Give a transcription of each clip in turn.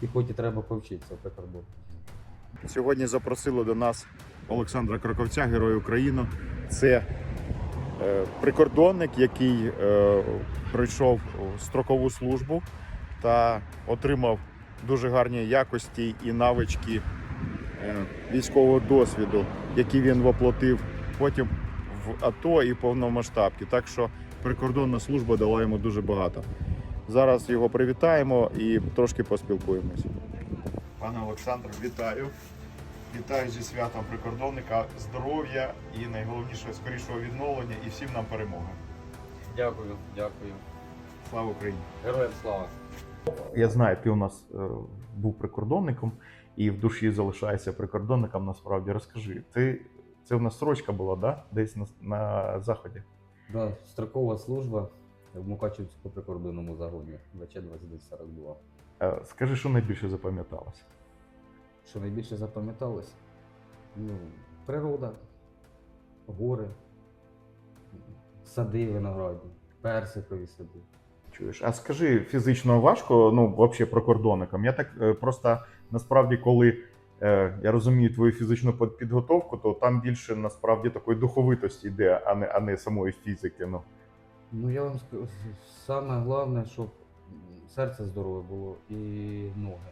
Піхоті треба повчитися прикордон. Сьогодні запросили до нас Олександра Краковця, Герой України. Це е, прикордонник, який е, пройшов строкову службу та отримав дуже гарні якості і навички е, військового досвіду, які він воплотив потім в АТО і повномасштабки. Так що прикордонна служба дала йому дуже багато. Зараз його привітаємо і трошки поспілкуємося. Пане Олександр, вітаю. Вітаю зі святом прикордонника, здоров'я і найголовніше скорішого відновлення і всім нам перемоги. Дякую, дякую. Слава Україні! Героям слава. Я знаю, ти у нас е, був прикордонником і в душі залишаєшся прикордонником. Насправді розкажи, ти це в нас строчка була, да? Десь на, на заході. Да, строкова служба в Мукачівському прикордонному загоні ВЧ-2942. Е, скажи, що найбільше запам'яталося? Що найбільше запам'яталось? Ну, природа, гори, сади виноградні, персикові сади. Чуєш, а скажи, фізично важко, ну, взагалі прикордонникам. Я так е, просто насправді, коли е, я розумію твою фізичну під- підготовку, то там більше насправді такої духовитості йде, а не, а не самої фізики. Ну. Ну я вам скажу, саме головне, щоб серце здорове було і ноги.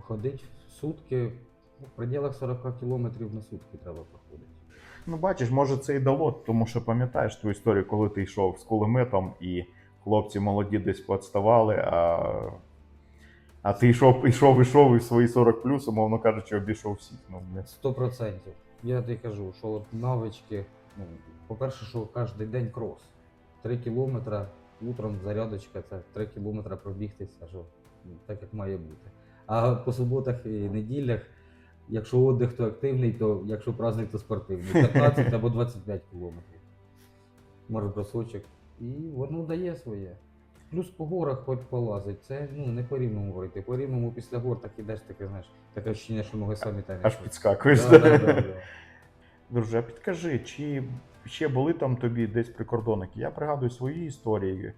Ходить в сутки, ну, в пределах 40 кілометрів на сутки треба проходити. ну, бачиш, може це і дало, тому що пам'ятаєш ту історію, коли ти йшов з кулеметом і хлопці молоді десь поотставали, а, а ти йшов, йшов, йшов і в свої 40 плюс, умовно кажучи, обійшов всіх. Ну, Сто процентів. Я тобі кажу, що навички, ну, по-перше, що кожен день крос. Три кілометри, утром зарядочка, це три кілометри пробігтися, що ну, так як має бути. А по суботах і неділях, якщо отдих, то активний, то якщо праздник, то спортивний. 15 або 25 кілометрів. Може бросочок. І воно дає своє. Плюс по горах хоч полазить, це ну, не по рівному говорити. По рівному після гор так ідеш, таке, знаєш, таке ощущення, що ноги самі там. аж підскакуєш. Да, да, да, да. Друже, а підкажи, чи ще були там тобі десь прикордонники? Я пригадую свої історії.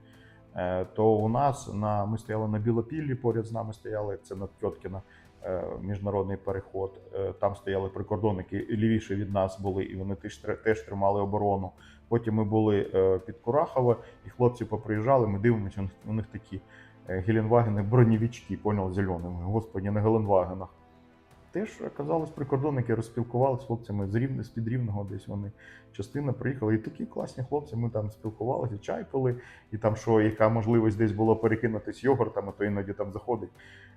Е, То у нас на ми стояли на Білопіллі, поряд з нами стояли, це на Тьоткіна, е, міжнародний переход. Е, Там стояли прикордонники, лівіше від нас були, і вони теж, теж тримали оборону. Потім ми були під Курахове, і хлопці поприїжджали, ми дивимося, у них, такі геленвагени, бронєвічки, поняв, зеленими. Господі, на геленвагенах. Теж оказалось, прикордонники розспілкувалися з хлопцями з рівне з під рівного, десь вони частина приїхала. І такі класні хлопці. Ми там спілкувалися, чай пили, і там, що яка можливість десь було перекинутись йогуртами, то іноді там заходить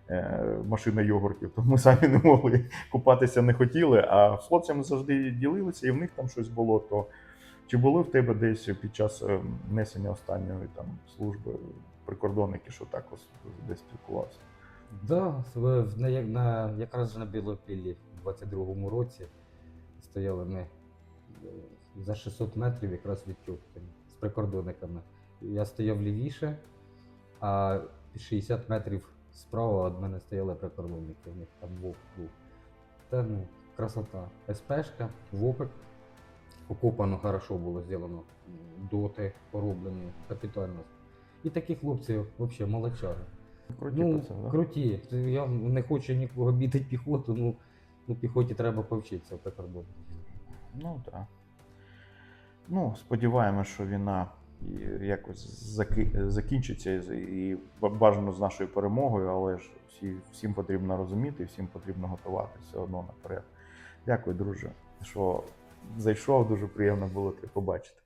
е, машина йогуртів. То ми самі не могли купатися, не хотіли. А з хлопцями завжди ділилися, і в них там щось було. То чи були в тебе десь під час е, несення останньої там служби прикордонники, що так ось десь спілкувався? Да, в- на, на, якраз на Білопіллі в 22-му році стояли ми е, за 600 метрів якраз від Тьоткіна з прикордонниками. Я стояв лівіше, а 60 метрів справа від мене стояли прикордонники. У них там вовк був. Та ну, красота. СПшка, вопик. Окопано хорошо було зроблено. Доти пороблені капітально. І такі хлопці взагалі молодчаги. Круті Ну, пацани, да? круті. Я не хочу нікого біти піхоту, ну, ну піхоті треба повчитися прикордонні. Ну так. Ну, сподіваємося, що війна якось заки- закінчиться і і бажано з нашою перемогою, але ж всі, всім потрібно розуміти, всім потрібно готуватися все одно наперед. Дякую, друже, що зайшов. Дуже приємно було тебе побачити.